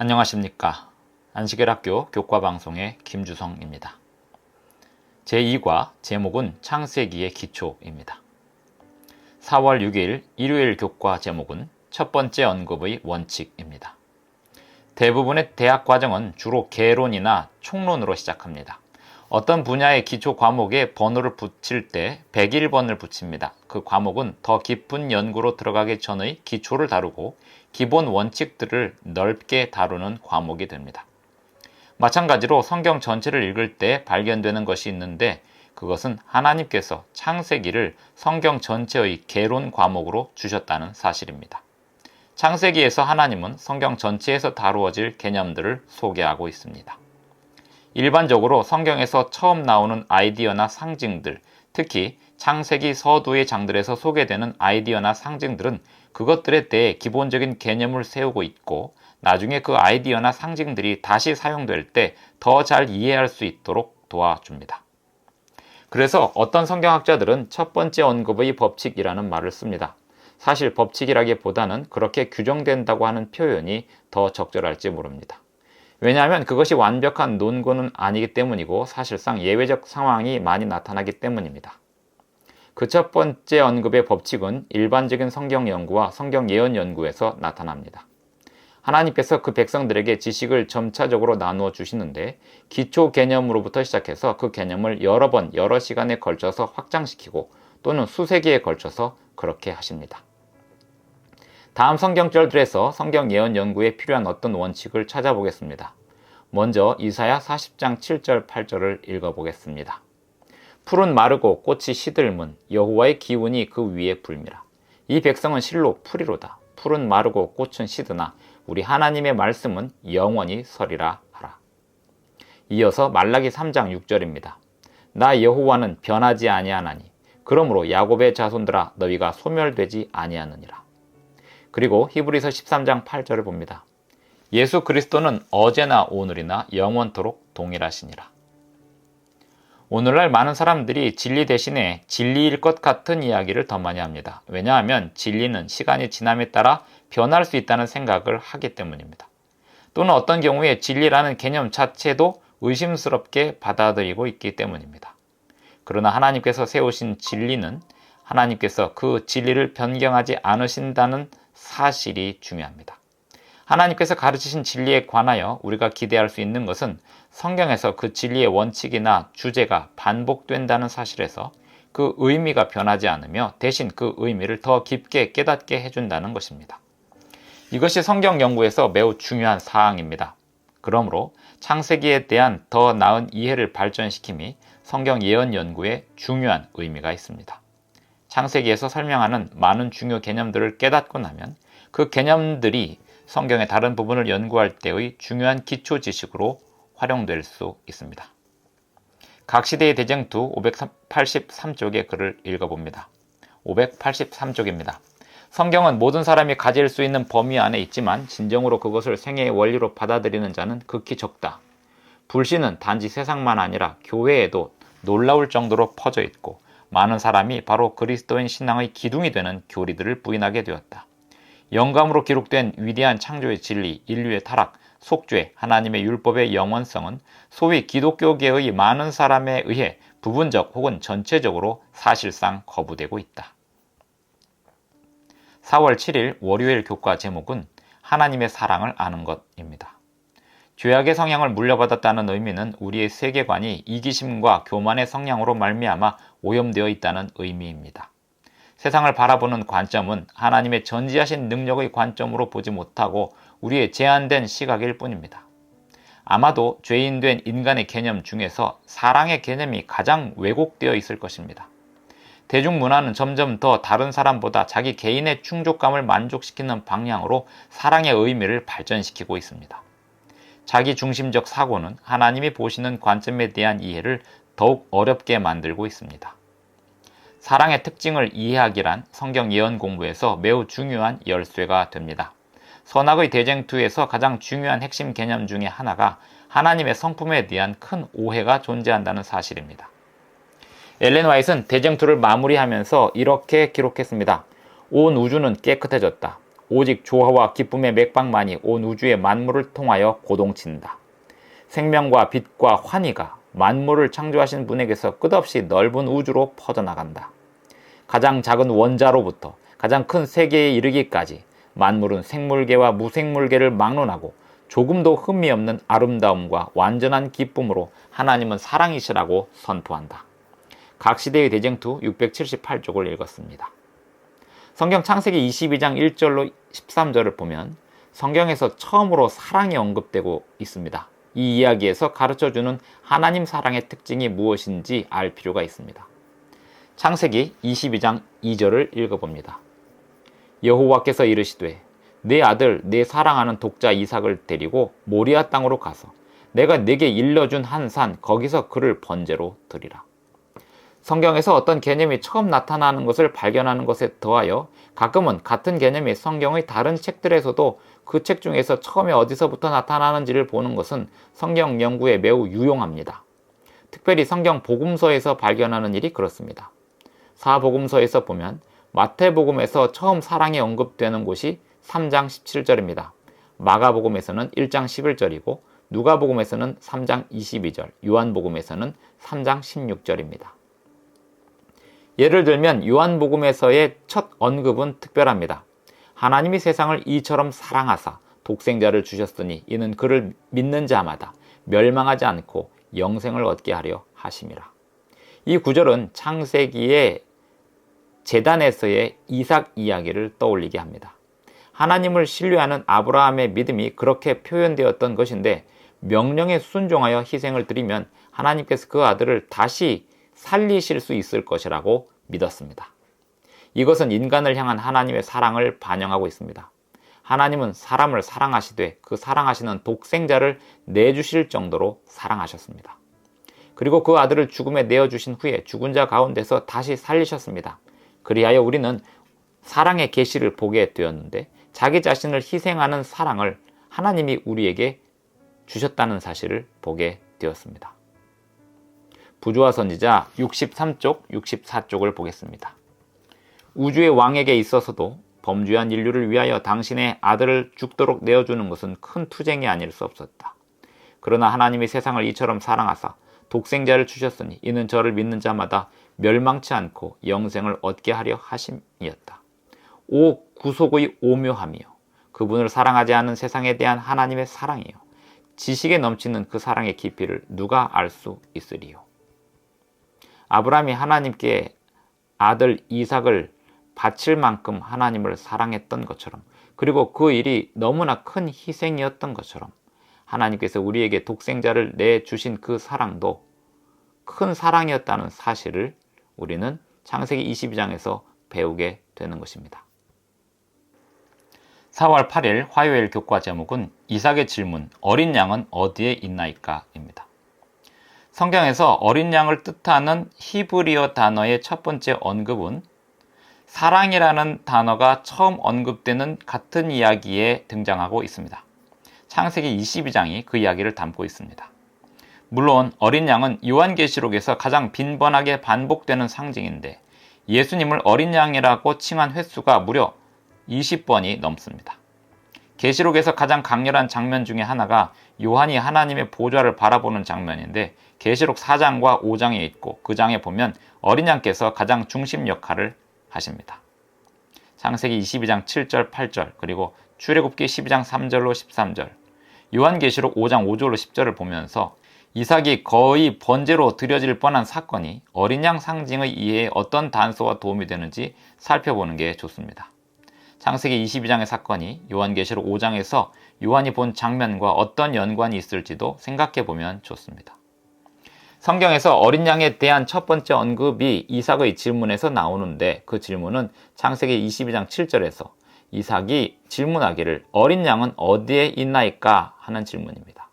안녕하십니까. 안식일학교 교과방송의 김주성입니다. 제2과 제목은 창세기의 기초입니다. 4월 6일 일요일 교과 제목은 첫 번째 언급의 원칙입니다. 대부분의 대학 과정은 주로 개론이나 총론으로 시작합니다. 어떤 분야의 기초 과목에 번호를 붙일 때 101번을 붙입니다. 그 과목은 더 깊은 연구로 들어가기 전의 기초를 다루고 기본 원칙들을 넓게 다루는 과목이 됩니다. 마찬가지로 성경 전체를 읽을 때 발견되는 것이 있는데 그것은 하나님께서 창세기를 성경 전체의 개론 과목으로 주셨다는 사실입니다. 창세기에서 하나님은 성경 전체에서 다루어질 개념들을 소개하고 있습니다. 일반적으로 성경에서 처음 나오는 아이디어나 상징들, 특히 창세기 서두의 장들에서 소개되는 아이디어나 상징들은 그것들에 대해 기본적인 개념을 세우고 있고 나중에 그 아이디어나 상징들이 다시 사용될 때 더 잘 이해할 수 있도록 도와줍니다. 그래서 어떤 성경학자들은 첫 번째 언급의 법칙이라는 말을 씁니다. 사실 법칙이라기보다는 그렇게 규정된다고 하는 표현이 더 적절할지 모릅니다. 왜냐하면 그것이 완벽한 논거는 아니기 때문이고 사실상 예외적 상황이 많이 나타나기 때문입니다. 그 첫 번째 언급의 법칙은 일반적인 성경 연구와 성경 예언 연구에서 나타납니다. 하나님께서 그 백성들에게 지식을 점차적으로 나누어 주시는데 기초 개념으로부터 시작해서 그 개념을 여러 번, 여러 시간에 걸쳐서 확장시키고 또는 수세기에 걸쳐서 그렇게 하십니다. 다음 성경절들에서 성경 예언 연구에 필요한 어떤 원칙을 찾아보겠습니다. 먼저 이사야 40장 7절 8절을 읽어보겠습니다. 풀은 마르고 꽃이 시들문 여호와의 기운이 그 위에 불미라. 이 백성은 실로 풀이로다. 풀은 마르고 꽃은 시드나 우리 하나님의 말씀은 영원히 서리라 하라. 이어서 말라기 3장 6절입니다. 나 여호와는 변하지 아니하나니 그러므로 야곱의 자손들아 너희가 소멸되지 아니하느니라. 그리고 히브리서 13장 8절을 봅니다. 예수 그리스도는 어제나 오늘이나 영원토록 동일하시니라. 오늘날 많은 사람들이 진리 대신에 진리일 것 같은 이야기를 더 많이 합니다. 왜냐하면 진리는 시간이 지남에 따라 변할 수 있다는 생각을 하기 때문입니다. 또는 어떤 경우에 진리라는 개념 자체도 의심스럽게 받아들이고 있기 때문입니다. 그러나 하나님께서 세우신 진리는 하나님께서 그 진리를 변경하지 않으신다는 사실이 중요합니다. 하나님께서 가르치신 진리에 관하여 우리가 기대할 수 있는 것은 성경에서 그 진리의 원칙이나 주제가 반복된다는 사실에서 그 의미가 변하지 않으며 대신 그 의미를 더 깊게 깨닫게 해준다는 것입니다. 이것이 성경 연구에서 매우 중요한 사항입니다. 그러므로 창세기에 대한 더 나은 이해를 발전시킴이 성경 예언 연구에 중요한 의미가 있습니다. 창세기에서 설명하는 많은 중요 개념들을 깨닫고 나면 그 개념들이 성경의 다른 부분을 연구할 때의 중요한 기초 지식으로 활용될 수 있습니다. 각 시대의 대쟁투 583쪽의 글을 읽어봅니다. 583쪽입니다. 성경은 모든 사람이 가질 수 있는 범위 안에 있지만 진정으로 그것을 생애의 원리로 받아들이는 자는 극히 적다. 불신은 단지 세상만 아니라 교회에도 놀라울 정도로 퍼져 있고 많은 사람이 바로 그리스도인 신앙의 기둥이 되는 교리들을 부인하게 되었다. 영감으로 기록된 위대한 창조의 진리, 인류의 타락, 속죄, 하나님의 율법의 영원성은 소위 기독교계의 많은 사람에 의해 부분적 혹은 전체적으로 사실상 거부되고 있다. 4월 7일 월요일 교과 제목은 하나님의 사랑을 아는 것입니다. 죄악의 성향을 물려받았다는 의미는 우리의 세계관이 이기심과 교만의 성향으로 말미암아 오염되어 있다는 의미입니다. 세상을 바라보는 관점은 하나님의 전지하신 능력의 관점으로 보지 못하고 우리의 제한된 시각일 뿐입니다. 아마도 죄인된 인간의 개념 중에서 사랑의 개념이 가장 왜곡되어 있을 것입니다. 대중문화는 점점 더 다른 사람보다 자기 개인의 충족감을 만족시키는 방향으로 사랑의 의미를 발전시키고 있습니다. 자기 중심적 사고는 하나님이 보시는 관점에 대한 이해를 더욱 어렵게 만들고 있습니다. 사랑의 특징을 이해하기란 성경 예언 공부에서 매우 중요한 열쇠가 됩니다. 선악의 대쟁투에서 가장 중요한 핵심 개념 중의 하나가 하나님의 성품에 대한 큰 오해가 존재한다는 사실입니다. 엘렌 와이트는 대쟁투를 마무리하면서 이렇게 기록했습니다. 온 우주는 깨끗해졌다. 오직 조화와 기쁨의 맥박만이 온 우주의 만물을 통하여 고동친다. 생명과 빛과 환희가 만물을 창조하신 분에게서 끝없이 넓은 우주로 퍼져나간다. 가장 작은 원자로부터 가장 큰 세계에 이르기까지 만물은 생물계와 무생물계를 막론하고 조금도 흠이 없는 아름다움과 완전한 기쁨으로 하나님은 사랑이시라고 선포한다. 각 시대의 대쟁투 678쪽을 읽었습니다. 성경 창세기 22장 1절로 13절을 보면 성경에서 처음으로 사랑이 언급되고 있습니다. 이 이야기에서 가르쳐 주는 하나님 사랑의 특징이 무엇인지 알 필요가 있습니다. 창세기 22장 2절을 읽어봅니다. 여호와께서 이르시되 내 아들 내 사랑하는 독자 이삭을 데리고 모리아 땅으로 가서 내가 내게 일러준 한 산 거기서 그를 번제로 드리라. 성경에서 어떤 개념이 처음 나타나는 것을 발견하는 것에 더하여 가끔은 같은 개념이 성경의 다른 책들에서도 그 책 중에서 처음에 어디서부터 나타나는지를 보는 것은 성경 연구에 매우 유용합니다. 특별히 성경 복음서에서 발견하는 일이 그렇습니다. 사복음서에서 보면 마태복음에서 처음 사랑이 언급되는 곳이 3장 17절입니다. 마가복음에서는 1장 11절이고 누가복음에서는 3장 22절, 요한복음에서는 3장 16절입니다. 예를 들면 요한복음에서의 첫 언급은 특별합니다. 하나님이 세상을 이처럼 사랑하사 독생자를 주셨으니 이는 그를 믿는 자마다 멸망하지 않고 영생을 얻게 하려 하심이라. 이 구절은 창세기의 재단에서의 이삭 이야기를 떠올리게 합니다. 하나님을 신뢰하는 아브라함의 믿음이 그렇게 표현되었던 것인데 명령에 순종하여 희생을 드리면 하나님께서 그 아들을 다시 살리실 수 있을 것이라고 믿었습니다. 이것은 인간을 향한 하나님의 사랑을 반영하고 있습니다. 하나님은 사람을 사랑하시되 그 사랑하시는 독생자를 내주실 정도로 사랑하셨습니다. 그리고 그 아들을 죽음에 내어주신 후에 죽은 자 가운데서 다시 살리셨습니다. 그리하여 우리는 사랑의 계시를 보게 되었는데 자기 자신을 희생하는 사랑을 하나님이 우리에게 주셨다는 사실을 보게 되었습니다. 부조화 선지자 63쪽, 64쪽을 보겠습니다. 우주의 왕에게 있어서도 범죄한 인류를 위하여 당신의 아들을 죽도록 내어주는 것은 큰 투쟁이 아닐 수 없었다. 그러나 하나님이 세상을 이처럼 사랑하사 독생자를 주셨으니 이는 저를 믿는 자마다 멸망치 않고 영생을 얻게 하려 하심이었다. 오 구속의 오묘함이요. 그분을 사랑하지 않는 세상에 대한 하나님의 사랑이요. 지식에 넘치는 그 사랑의 깊이를 누가 알 수 있으리요. 아브라함이 하나님께 아들 이삭을 바칠 만큼 하나님을 사랑했던 것처럼 그리고 그 일이 너무나 큰 희생이었던 것처럼 하나님께서 우리에게 독생자를 내주신 그 사랑도 큰 사랑이었다는 사실을 우리는 창세기 22장에서 배우게 되는 것입니다. 4월 8일 화요일 교과 제목은 이삭의 질문 어린 양은 어디에 있나이까입니다. 성경에서 어린 양을 뜻하는 히브리어 단어의 첫 번째 언급은 사랑이라는 단어가 처음 언급되는 같은 이야기에 등장하고 있습니다. 창세기 22장이 그 이야기를 담고 있습니다. 물론 어린 양은 요한계시록에서 가장 빈번하게 반복되는 상징인데 예수님을 어린 양이라고 칭한 횟수가 무려 20번이 넘습니다. 계시록에서 가장 강렬한 장면 중에 하나가 요한이 하나님의 보좌를 바라보는 장면인데 계시록 4장과 5장에 있고 그 장에 보면 어린 양께서 가장 중심 역할을 하십니다. 창세기 22장 7절 8절 그리고 출애굽기 12장 3절로 13절 요한계시록 5장 5절로 10절을 보면서 이삭이 거의 번제로 드려질 뻔한 사건이 어린 양 상징의 이해에 어떤 단서와 도움이 되는지 살펴보는 게 좋습니다. 창세기 22장의 사건이 요한계시록 5장에서 요한이 본 장면과 어떤 연관이 있을지도 생각해 보면 좋습니다. 성경에서 어린 양에 대한 첫 번째 언급이 이삭의 질문에서 나오는데 그 질문은 창세기 22장 7절에서 이삭이 질문하기를 어린 양은 어디에 있나이까 하는 질문입니다.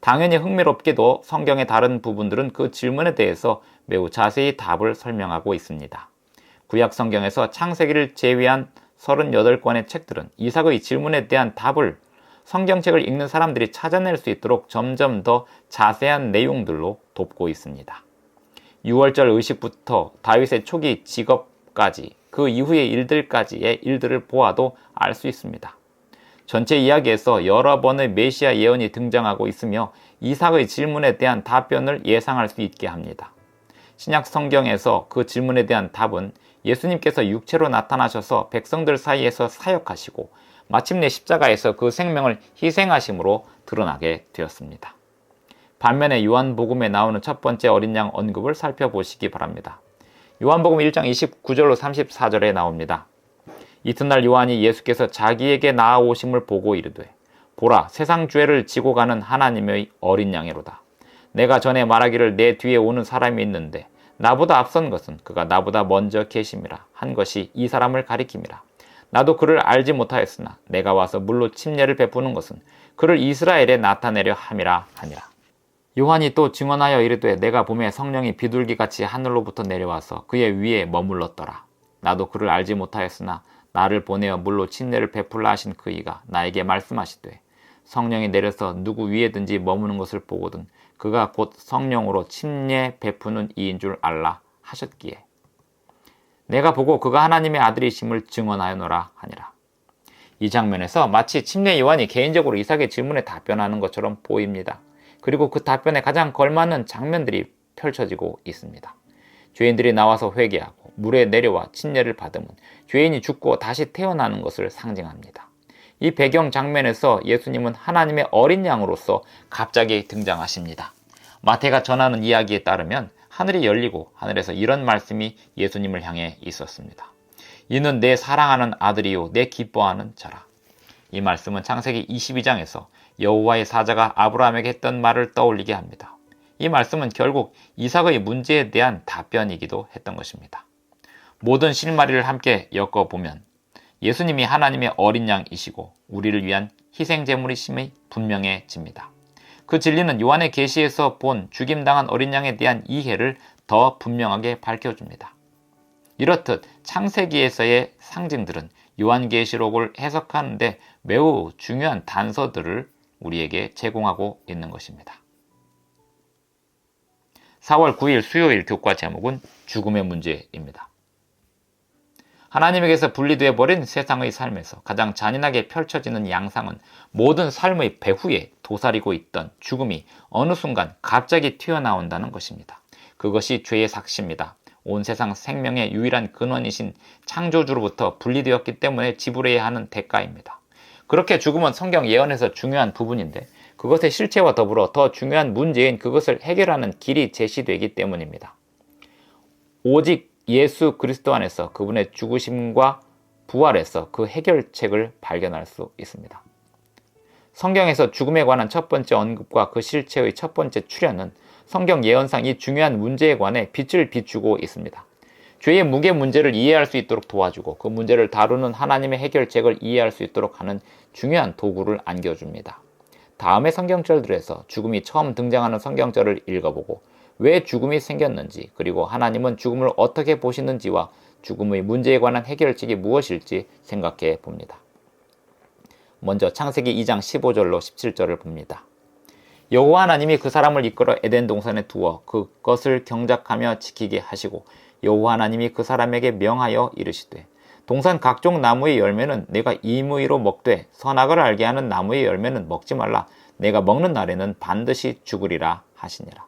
당연히 흥미롭게도 성경의 다른 부분들은 그 질문에 대해서 매우 자세히 답을 설명하고 있습니다. 구약 성경에서 창세기를 제외한 38권의 책들은 이삭의 질문에 대한 답을 성경책을 읽는 사람들이 찾아낼 수 있도록 점점 더 자세한 내용들로 돕고 있습니다. 6월절 의식부터 다윗의 초기 직업까지 그 이후의 일들까지의 일들을 보아도 알 수 있습니다. 전체 이야기에서 여러 번의 메시아 예언이 등장하고 있으며 이삭의 질문에 대한 답변을 예상할 수 있게 합니다. 신약 성경에서 그 질문에 대한 답은 예수님께서 육체로 나타나셔서 백성들 사이에서 사역하시고 마침내 십자가에서 그 생명을 희생하심으로 드러나게 되었습니다. 반면에 요한복음에 나오는 첫 번째 어린 양 언급을 살펴보시기 바랍니다. 요한복음 1장 29절로 34절에 나옵니다. 이튿날 요한이 예수께서 자기에게 나아오심을 보고 이르되 보라 세상 죄를 지고 가는 하나님의 어린 양이로다. 내가 전에 말하기를 내 뒤에 오는 사람이 있는데 나보다 앞선 것은 그가 나보다 먼저 계심이라 한 것이 이 사람을 가리킴이라. 나도 그를 알지 못하였으나 내가 와서 물로 침례를 베푸는 것은 그를 이스라엘에 나타내려 함이라 하니라. 요한이 또 증언하여 이르되 내가 봄에 성령이 비둘기같이 하늘로부터 내려와서 그의 위에 머물렀더라. 나도 그를 알지 못하였으나 나를 보내어 물로 침례를 베풀라 하신 그이가 나에게 말씀하시되 성령이 내려서 누구 위에든지 머무는 것을 보거든 그가 곧 성령으로 침례 베푸는 이인 줄 알라 하셨기에 내가 보고 그가 하나님의 아들이심을 증언하여노라 하니라. 이 장면에서 마치 침례 요한이 개인적으로 이삭의 질문에 답변하는 것처럼 보입니다. 그리고 그 답변에 가장 걸맞는 장면들이 펼쳐지고 있습니다. 죄인들이 나와서 회개하고 물에 내려와 침례를 받으면 죄인이 죽고 다시 태어나는 것을 상징합니다. 이 배경 장면에서 예수님은 하나님의 어린 양으로서 갑자기 등장하십니다. 마태가 전하는 이야기에 따르면 하늘이 열리고 하늘에서 이런 말씀이 예수님을 향해 있었습니다. 이는 내 사랑하는 아들이요 내 기뻐하는 자라. 이 말씀은 창세기 22장에서 여호와의 사자가 아브라함에게 했던 말을 떠올리게 합니다. 이 말씀은 결국 이삭의 문제에 대한 답변이기도 했던 것입니다. 모든 실마리를 함께 엮어보면 예수님이 하나님의 어린 양이시고 우리를 위한 희생 제물이심이 분명해집니다. 그 진리는 요한의 계시에서 본 죽임당한 어린 양에 대한 이해를 더 분명하게 밝혀줍니다. 이렇듯 창세기에서의 상징들은 요한계시록을 해석하는데 매우 중요한 단서들을 우리에게 제공하고 있는 것입니다. 4월 9일 수요일 교과 제목은 죽음의 문제입니다. 하나님에게서 분리되어 버린 세상의 삶에서 가장 잔인하게 펼쳐지는 양상은 모든 삶의 배후에 도사리고 있던 죽음이 어느 순간 갑자기 튀어나온다는 것입니다. 그것이 죄의 삭시입니다. 온 세상 생명의 유일한 근원이신 창조주로부터 분리되었기 때문에 지불해야 하는 대가입니다. 그렇게 죽음은 성경 예언에서 중요한 부분인데 그것의 실체와 더불어 더 중요한 문제인 그것을 해결하는 길이 제시되기 때문입니다. 오직 예수 그리스도 안에서 그분의 죽으심과 부활에서 그 해결책을 발견할 수 있습니다. 성경에서 죽음에 관한 첫 번째 언급과 그 실체의 첫 번째 출현은 성경 예언상 이 중요한 문제에 관해 빛을 비추고 있습니다. 죄의 무게 문제를 이해할 수 있도록 도와주고 그 문제를 다루는 하나님의 해결책을 이해할 수 있도록 하는 중요한 도구를 안겨줍니다. 다음의 성경절들에서 죽음이 처음 등장하는 성경절을 읽어보고 왜 죽음이 생겼는지 그리고 하나님은 죽음을 어떻게 보시는지와 죽음의 문제에 관한 해결책이 무엇일지 생각해 봅니다. 먼저 창세기 2장 15절로 17절을 봅니다. 여호와 하나님이 그 사람을 이끌어 에덴 동산에 두어 그것을 경작하며 지키게 하시고 여호와 하나님이 그 사람에게 명하여 이르시되 동산 각종 나무의 열매는 내가 임의로 먹되 선악을 알게 하는 나무의 열매는 먹지 말라 내가 먹는 날에는 반드시 죽으리라 하시니라.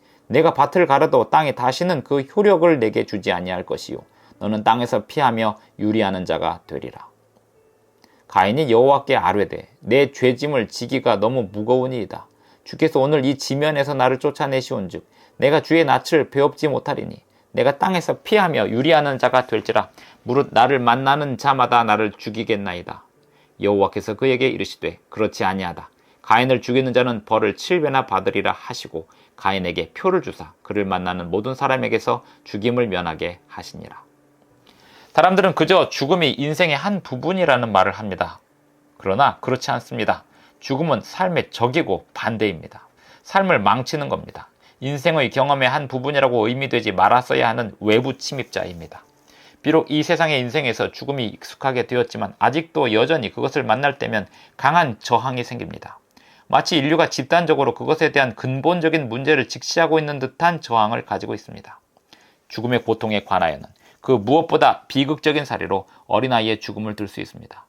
내가 밭을 가려도 땅이 다시는 그 효력을 내게 주지 아니할 것이요 너는 땅에서 피하며 유리하는 자가 되리라. 가인이 여호와께 아뢰되 내 죄짐을 지기가 너무 무거우니이다. 주께서 오늘 이 지면에서 나를 쫓아내시온즉 내가 주의 낯을 배웁지 못하리니 내가 땅에서 피하며 유리하는 자가 될지라 무릇 나를 만나는 자마다 나를 죽이겠나이다. 여호와께서 그에게 이르시되 그렇지 아니하다. 가인을 죽이는 자는 벌을 7배나 받으리라 하시고 가인에게 표를 주사 그를 만나는 모든 사람에게서 죽임을 면하게 하시니라. 사람들은 그저 죽음이 인생의 한 부분이라는 말을 합니다. 그러나 그렇지 않습니다. 죽음은 삶의 적이고 반대입니다. 삶을 망치는 겁니다. 인생의 경험의 한 부분이라고 의미되지 말았어야 하는 외부 침입자입니다. 비록 이 세상의 인생에서 죽음이 익숙하게 되었지만 아직도 여전히 그것을 만날 때면 강한 저항이 생깁니다. 마치 인류가 집단적으로 그것에 대한 근본적인 문제를 직시하고 있는 듯한 저항을 가지고 있습니다. 죽음의 고통에 관하여는 그 무엇보다 비극적인 사례로 어린아이의 죽음을 들 수 있습니다.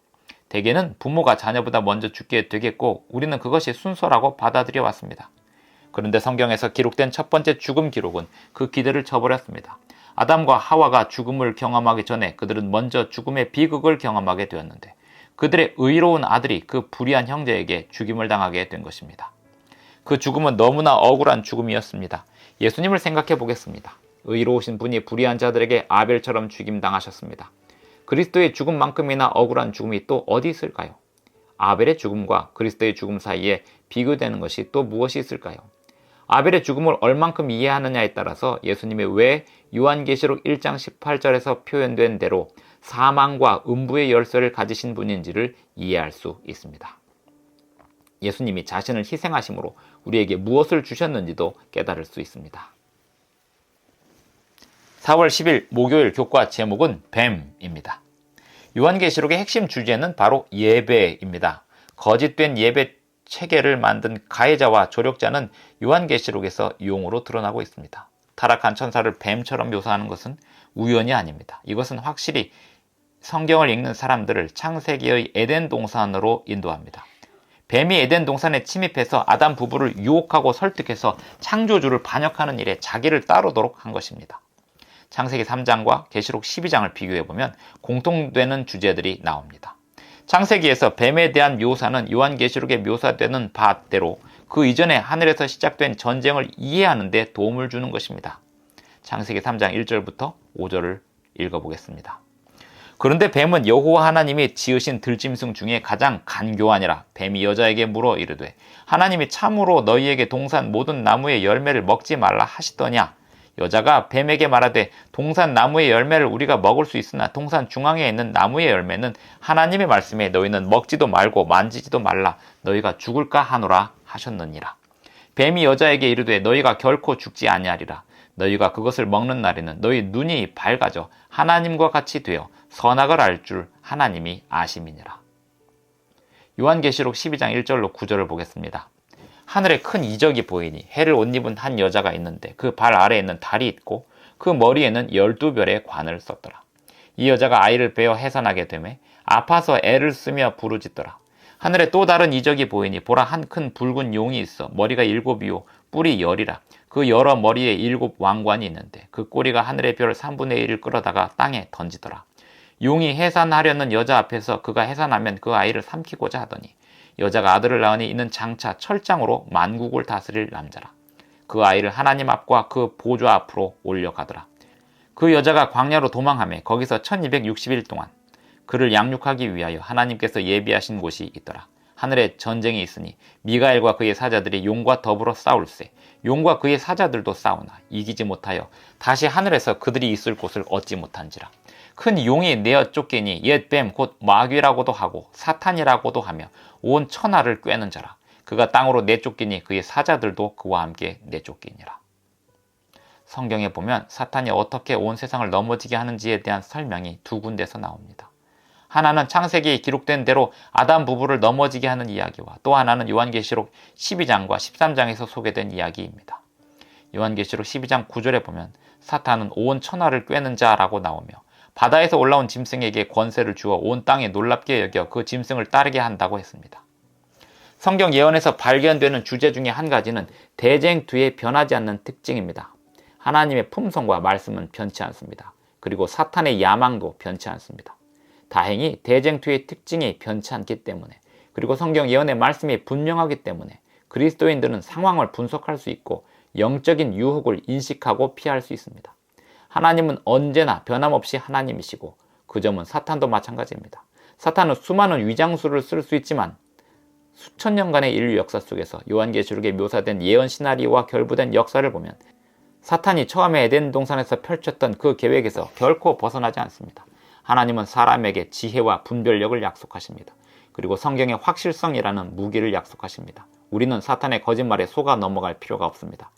대개는 부모가 자녀보다 먼저 죽게 되겠고 우리는 그것이 순서라고 받아들여 왔습니다. 그런데 성경에서 기록된 첫 번째 죽음 기록은 그 기대를 쳐버렸습니다. 아담과 하와가 죽음을 경험하기 전에 그들은 먼저 죽음의 비극을 경험하게 되었는데 그들의 의로운 아들이 그 불의한 형제에게 죽임을 당하게 된 것입니다. 그 죽음은 너무나 억울한 죽음이었습니다. 예수님을 생각해 보겠습니다. 의로우신 분이 불의한 자들에게 아벨처럼 죽임 당하셨습니다. 그리스도의 죽음만큼이나 억울한 죽음이 또 어디 있을까요? 아벨의 죽음과 그리스도의 죽음 사이에 비교되는 것이 또 무엇이 있을까요? 아벨의 죽음을 얼만큼 이해하느냐에 따라서 예수님이 왜 요한계시록 1장 18절에서 표현된 대로 사망과 음부의 열쇠를 가지신 분인지를 이해할 수 있습니다. 예수님이 자신을 희생하심으로 우리에게 무엇을 주셨는지도 깨달을 수 있습니다. 4월 10일 목요일 교과 제목은 뱀입니다. 요한계시록의 핵심 주제는 바로 예배입니다. 거짓된 예배 체계를 만든 가해자와 조력자는 요한계시록에서 용으로 드러나고 있습니다. 타락한 천사를 뱀처럼 묘사하는 것은 우연이 아닙니다. 이것은 확실히 성경을 읽는 사람들을 창세기의 에덴 동산으로 인도합니다. 뱀이 에덴 동산에 침입해서 아담 부부를 유혹하고 설득해서 창조주를 반역하는 일에 자기를 따르도록 한 것입니다. 창세기 3장과 계시록 12장을 비교해 보면 공통되는 주제들이 나옵니다. 창세기에서 뱀에 대한 묘사는 요한계시록에 묘사되는 바대로 그 이전에 하늘에서 시작된 전쟁을 이해하는 데 도움을 주는 것입니다. 창세기 3장 1절부터 5절을 읽어보겠습니다. 그런데 뱀은 여호와 하나님이 지으신 들짐승 중에 가장 간교하니라 뱀이 여자에게 물어 이르되 하나님이 참으로 너희에게 동산 모든 나무의 열매를 먹지 말라 하시더냐 여자가 뱀에게 말하되 동산 나무의 열매를 우리가 먹을 수 있으나 동산 중앙에 있는 나무의 열매는 하나님의 말씀에 너희는 먹지도 말고 만지지도 말라 너희가 죽을까 하노라 하셨느니라. 뱀이 여자에게 이르되 너희가 결코 죽지 아니하리라. 너희가 그것을 먹는 날에는 너희 눈이 밝아져 하나님과 같이 되어 선악을 알 줄 하나님이 아심이니라. 요한계시록 12장 1절로 9절을 보겠습니다. 하늘에 큰 이적이 보이니 해를 옷 입은 한 여자가 있는데 그 발 아래에는 달이 있고 그 머리에는 열두 별의 관을 썼더라. 이 여자가 아이를 베어 해산하게 되매 아파서 애를 쓰며 부르짖더라. 하늘에 또 다른 이적이 보이니 보라 한 큰 붉은 용이 있어 머리가 일곱이요 뿔이 열이라 그 여러 머리에 일곱 왕관이 있는데 그 꼬리가 하늘의 별 3분의 1을 끌어다가 땅에 던지더라. 용이 해산하려는 여자 앞에서 그가 해산하면 그 아이를 삼키고자 하더니 여자가 아들을 낳으니 이는 장차 철장으로 만국을 다스릴 남자라. 그 아이를 하나님 앞과 그 보좌 앞으로 올려가더라. 그 여자가 광야로 도망하며 거기서 1260일 동안 그를 양육하기 위하여 하나님께서 예비하신 곳이 있더라. 하늘에 전쟁이 있으니 미가엘과 그의 사자들이 용과 더불어 싸울세. 용과 그의 사자들도 싸우나 이기지 못하여 다시 하늘에서 그들이 있을 곳을 얻지 못한지라. 큰 용이 내어 쫓기니 옛 뱀 곧 마귀라고도 하고 사탄이라고도 하며 온 천하를 꿰는 자라. 그가 땅으로 내쫓기니 그의 사자들도 그와 함께 내쫓기니라. 성경에 보면 사탄이 어떻게 온 세상을 넘어지게 하는지에 대한 설명이 두 군데서 나옵니다. 하나는 창세기에 기록된 대로 아담 부부를 넘어지게 하는 이야기와 또 하나는 요한계시록 12장과 13장에서 소개된 이야기입니다. 요한계시록 12장 9절에 보면 사탄은 온 천하를 꿰는 자라고 나오며 바다에서 올라온 짐승에게 권세를 주어 온 땅에 놀랍게 여겨 그 짐승을 따르게 한다고 했습니다. 성경 예언에서 발견되는 주제 중에 한 가지는 대쟁 뒤에 변하지 않는 특징입니다. 하나님의 품성과 말씀은 변치 않습니다. 그리고 사탄의 야망도 변치 않습니다. 다행히 대쟁투의 특징이 변치 않기 때문에 그리고 성경 예언의 말씀이 분명하기 때문에 그리스도인들은 상황을 분석할 수 있고 영적인 유혹을 인식하고 피할 수 있습니다. 하나님은 언제나 변함없이 하나님이시고 그 점은 사탄도 마찬가지입니다. 사탄은 수많은 위장수를 쓸 수 있지만 수천 년간의 인류 역사 속에서 요한계시록에 묘사된 예언 시나리오와 결부된 역사를 보면 사탄이 처음에 에덴 동산에서 펼쳤던 그 계획에서 결코 벗어나지 않습니다. 하나님은 사람에게 지혜와 분별력을 약속하십니다. 그리고 성경의 확실성이라는 무기를 약속하십니다. 우리는 사탄의 거짓말에 속아 넘어갈 필요가 없습니다.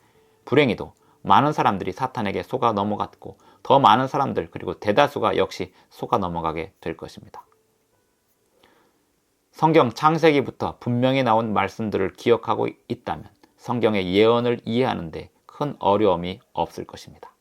불행히도 많은 사람들이 사탄에게 속아 넘어갔고 더 많은 사람들 그리고 대다수가 역시 속아 넘어가게 될 것입니다. 성경 창세기부터 분명히 나온 말씀들을 기억하고 있다면 성경의 예언을 이해하는데 큰 어려움이 없을 것입니다.